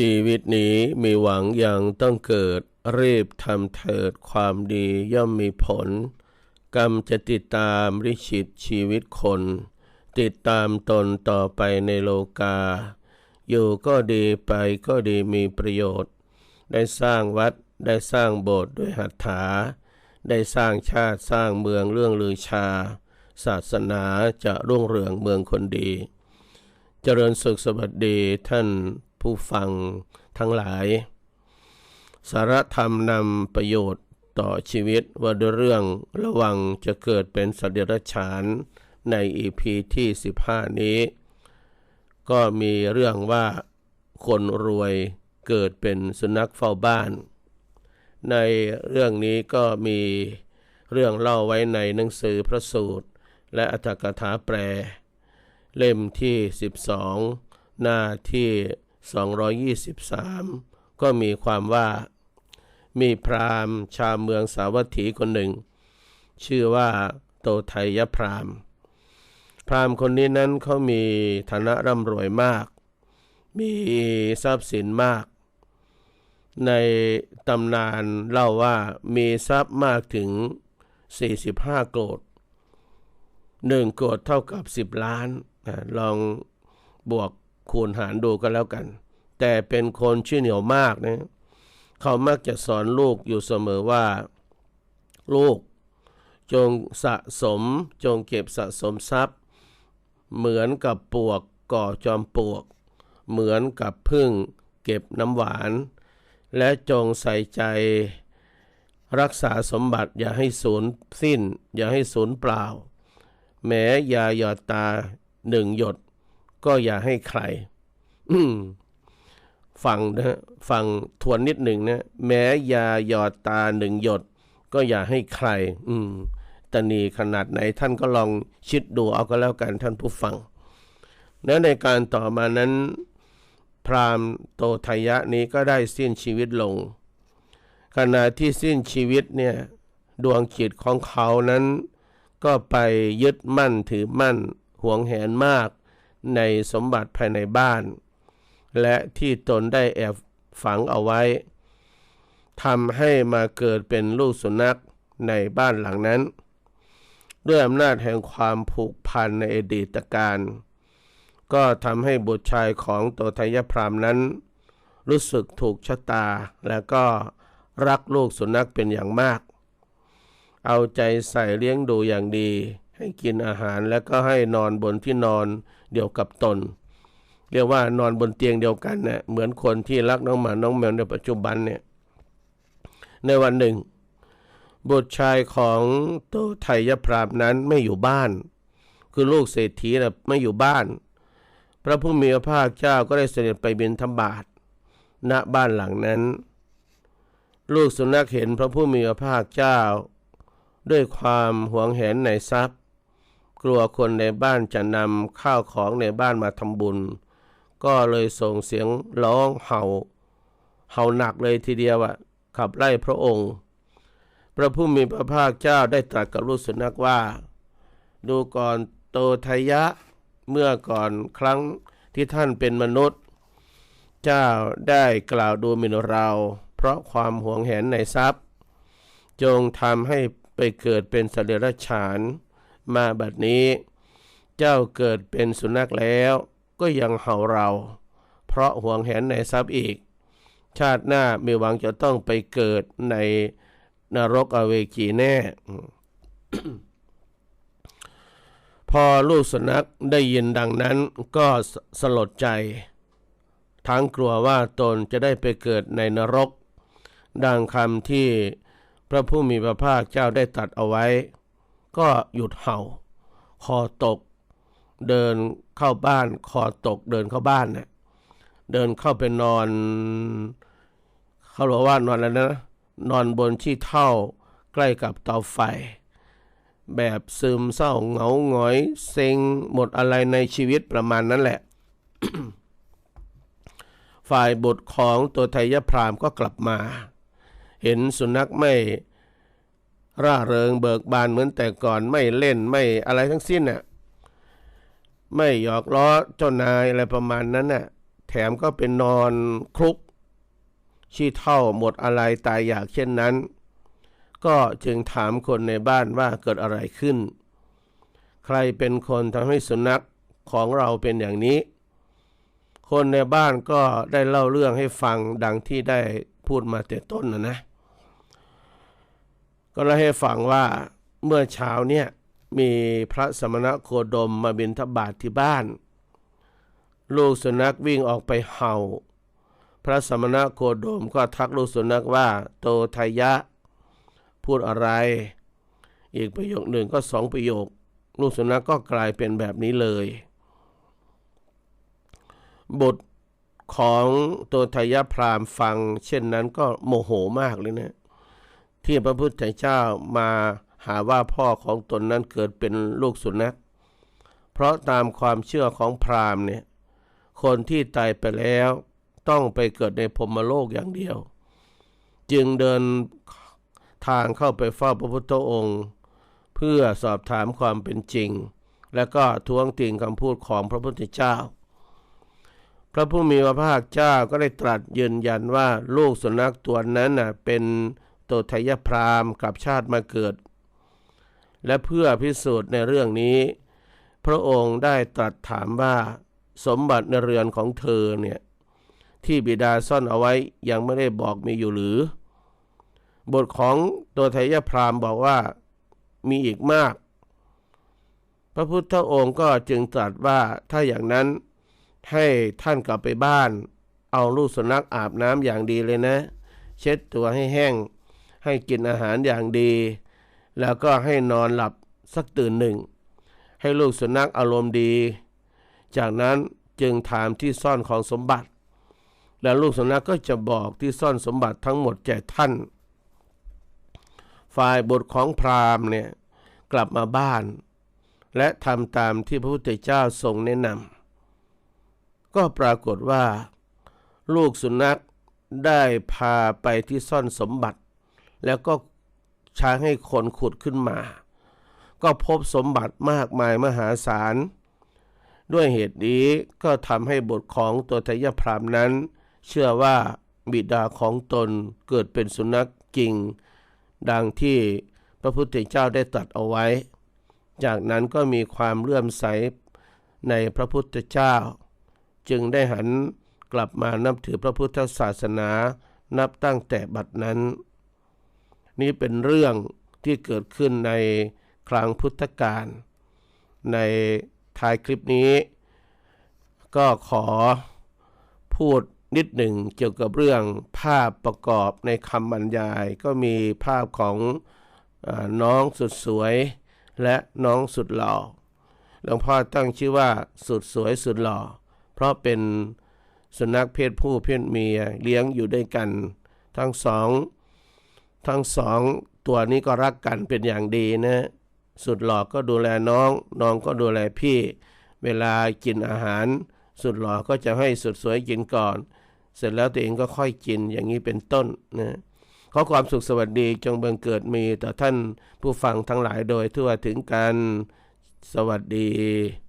ชีวิตนี้มีหวังอย่างต้องเกิด รีบทำเถิดความดีย่อมมีผล กรรมจะติดตามริชิตชีวิตคน ติดตามตนต่อไปในโลกา อยู่ก็ดีไปก็ดีมีประโยชน์ ได้สร้างวัดได้สร้างโบสถ์ด้วยหัตถา ได้สร้างชาติสร้างเมืองเรื่องลือชา ศาสนาจะรุ่งเรืองเมืองคนดี เจริญสุขสวัสดีท่าน ผู้ฟังทั้งหลาย สารธรรมนำประโยชน์ต่อชีวิตว่าด้วยเรื่องระวังจะเกิดเป็นสัตว์เดรัจฉานในอีพีที่ 15 นี้ ก็มีเรื่องว่าคนรวยเกิดเป็นสุนัขเฝ้าบ้าน ในเรื่องนี้ก็มีเรื่องเล่าไว้ในหนังสือพระสูตร และอัตถกถาแปล เล่มที่ 12 หน้าที่ 223 ก็มีความว่า มีพราหมณ์ชาวเมืองสาวัตถีคนหนึ่ง ชื่อว่าโตไทยพราหมณ์ พราหมณ์คนนี้นั้นเขามีฐานะร่ำรวยมาก มีทรัพย์สินมาก ในตำนานเล่าว่ามีทรัพย์มากถึง 45 โกรดหนึ่งโกรดเท่ากับ 10 ล้านลองบวก คูณหารดูก็แล้วกัน แต่เป็นคนชื่อเหนียวมากนะเขามักจะสอนลูกอยู่เสมอว่า ลูก จงสะสม จงเก็บสะสมทรัพย์ เหมือนกับปวกก่อจอมปวก เหมือนกับพึ่งเก็บน้ำหวาน และจงใส่ใจ รักษาสมบัติอย่าให้สูญสิ้น อย่าให้สูญเปล่า แม้ยาหยอดตาหนึ่งหยด ก็อย่าให้ใครฟังนะฟังทวนนิดหนึ่งนะแม้ยาหยอดตาหนึ่งหยด ก็อย่าให้ใคร อืมตนีขนาดไหนท่านก็ลองคิดดูเอาก็แล้วกันท่านผู้ฟัง แล้วในการต่อมานั้น พราหมณ์โตทยะนี้ก็ได้สิ้นชีวิตลง ขณะที่สิ้นชีวิตเนี่ย ดวงจิตของเขานั้น ก็ไปยึดมั่นถือมั่น หวงแหนมาก ในสมบัติภายในบ้าน และที่ตนได้แอบฝังเอาไว้ทำให้มาเกิดเป็นลูกสุนัขในบ้านหลังนั้น ด้วยอำนาจแห่งความผูกพันในอดีตการ ก็ทำให้บุตรชายของโตทยพรามนั้น รู้สึกถูกชะตา และก็รักลูกสุนัขเป็นอย่างมาก เอาใจใส่เลี้ยงดูอย่างดี ให้กินอาหารและก็ให้นอนบนที่นอนเดียวกับตน เรียกว่านอนบนเตียงเดียวกันเนะ่ยเหมือนคนที่รักน้องหมาน้องแมวในปัจจุบันเนี่ยในวันหนึ่ง บุตรชายของโตไทยพรามนั้นไม่อยู่บ้าน คือลูกเศรษฐีนะไม่อยู่บ้าน พระผู้มีพระภาคเจ้าก็ได้เสด็จไปบิณฑบาตณบ้านหลังนั้น ลูกสุนัขเห็นพระผู้มีพระภาคเจ้า ด้วยความหวงแหนในทรัพย์ กลัวคนในบ้านจะนำข้าวของในบ้านมาทำบุญ ก็เลยส่งเสียงร้องเห่า เห่าหนักเลยทีเดียวอะขับไล่พระองค์ พระผู้มีพระภาคเจ้าได้ตรัสกับลูกสุนัขว่า ดูก่อนโตทยะเมื่อก่อนครั้งที่ท่านเป็นมนุษย์ เจ้าได้กล่าวดูหมิ่นเรา เพราะความหวงแหนในทรัพย์ จงทำให้ไปเกิดเป็นสัตว์เดรัจฉาน มาบัดนี้ เจ้าเกิดเป็นสุนัขแล้วก็ยังเห่าเรา เพราะห่วงแหนในทรัพย์อีก ชาติหน้ามีหวังจะต้องไปเกิดในนรกอเวจีแน่ พอลูกสุนัขได้ยินดังนั้นก็สสลดใจ ทั้งกลัวว่าตนจะได้ไปเกิดในนรก ดังคำที่พระผู้มีพระภาคเจ้าได้ตรัสเอาไว้ ก็หยุดเห่า คอตก เดินเข้าบ้าน คอตกเดินเข้าบ้านเนะ่ยเดินเข้าไปนอน เขาบอกว่านอนแล้วนะนอนบนที่เท่าใกล้กับเตาไฟ แบบซึมเศร้าเหงาหงอย เซ็งหมดอะไรในชีวิตประมาณนั้นแหละ ฝ่ายบุตรของตัวไทยพรามก็กลับมา เห็นสุนัขไม่ ร่าเริงเบิกบานเหมือนแต่ก่อนไม่เล่นไม่อะไรทั้งสิ้นน่ะไม่หยอกล้อเจ้านายอะไรประมาณนั้นน่ะแถมก็เป็นนอนคลุก ชี้เท่าหมดอะไรตายอยากเช่นนั้น ก็จึงถามคนในบ้านว่าเกิดอะไรขึ้น ใครเป็นคนทำให้สุนัขของเราเป็นอย่างนี้ คนในบ้านก็ได้เล่าเรื่องให้ฟังดังที่ได้พูดมาแต่ต้นนะนะ ก็เล่าให้ฟังว่าเมื่อเช้าเนี่ยมีพระสมณะโคดมมาบิณฑบาตทที่บ้าน ลูกสุนัขวิ่งออกไปเห่า พระสมณะโคดมก็ทักลูกสุนัขว่า โตทยะ พูดอะไร อีกประโยคหนึ่งก็สองประโยค ลูกสุนัขก็กลายเป็นแบบนี้เลย บทของโตทยะพรามฟัง เช่นนั้นก็โมโหมากเลยนะ ที่พระพุทธเจ้ามาหาว่าพ่อของตนนั้นเกิดเป็นลูกสุนัข เพราะตามความเชื่อของพราหมณ์เนี่ย คนที่ตายไปแล้วต้องไปเกิดในพรมโลกอย่างเดียว จึงเดินทางเข้าไปเฝ้าพระพุทธองค์ เพื่อสอบถามความเป็นจริง และก็ทวงติงคำพูดของพระพุทธเจ้า พระผู้มีพระภาคเจ้าก็ได้ตรัสยืนยันว่าลูกสุนัขตัวนั้นน่ะเป็น ตทยพราหมณ์กับชาติมาเกิด และเพื่อพิสูจน์ในเรื่องนี้ พระองค์ได้ตรัสถามว่าสมบัติในเรือนของเธอเนี่ยที่บิดาซ่อนเอาไว้ยังไม่ได้บอกมีอยู่หรือ บทของตัวไทยพราหมณ์บอกว่ามีอีกมาก พระพุทธองค์ก็จึงตรัสว่าถ้าอย่างนั้นให้ท่านกลับไปบ้าน เอาลูกสุนัขอาบน้ำอย่างดีเลยนะ เช็ดตัวให้แห้ง ให้กินอาหารอย่างดี แล้วก็ให้นอนหลับสักตื่นหนึ่ง ให้ลูกสุนัขอารมณ์ดี จากนั้นจึงถามที่ซ่อนของสมบัติ แล้วลูกสุนัขก็จะบอกที่ซ่อนสมบัติทั้งหมดแก่ท่าน ฝ่ายบทของพราหมณ์เนี่ยกลับมาบ้าน และทำตามที่พระพุทธเจ้าทรงแนะนำก็ปรากฏว่า ลูกสุนัขได้พาไปที่ซ่อนสมบัติ แล้วก็ช้างให้คนขุดขึ้นมา ก็พบสมบัติมากมายมหาศาล ด้วยเหตุนี้ก็ทำให้บทของตัวทยพรามนั้น เชื่อว่าบิดาของตนเกิดเป็นสุนัขจริง ดังที่พระพุทธเจ้าได้ตรัสเอาไว้ จากนั้นก็มีความเลื่อมใสในพระพุทธเจ้า จึงได้หันกลับมานับถือพระพุทธศาสนานับตั้งแต่บัดนั้น นี่เป็นเรื่องที่เกิดขึ้นในครั้งพุทธกาลในท้ายคลิปนี้ ก็ขอพูดนิดหนึ่งเกี่ยวกับเรื่องภาพประกอบในคำบรรยาย ก็มีภาพของอน้องสุดสวยและน้องสุดหล่อหลวงพ่อตั้งชื่อว่าสุดสวยสุดหล่อ เพราะเป็นสุนัขเพศผู้เพศเมียเลี้ยงอยู่ด้วยกัน ทั้งสอง ทั้งสองตัวนี้ก็รักกันเป็นอย่างดีนะ สุดหล่อก็ดูแลน้อง น้องก็ดูแลพี่ เวลากินอาหาร สุดหล่อก็จะให้สุดสวยกินก่อน เสร็จแล้วตัวเองก็ค่อยกินอย่างนี้เป็นต้นนะขอความสุขสวัสดีจงบังเกิดมีต่อท่านผู้ฟังทั้งหลายโดยทั่วถึงกันสวัสดี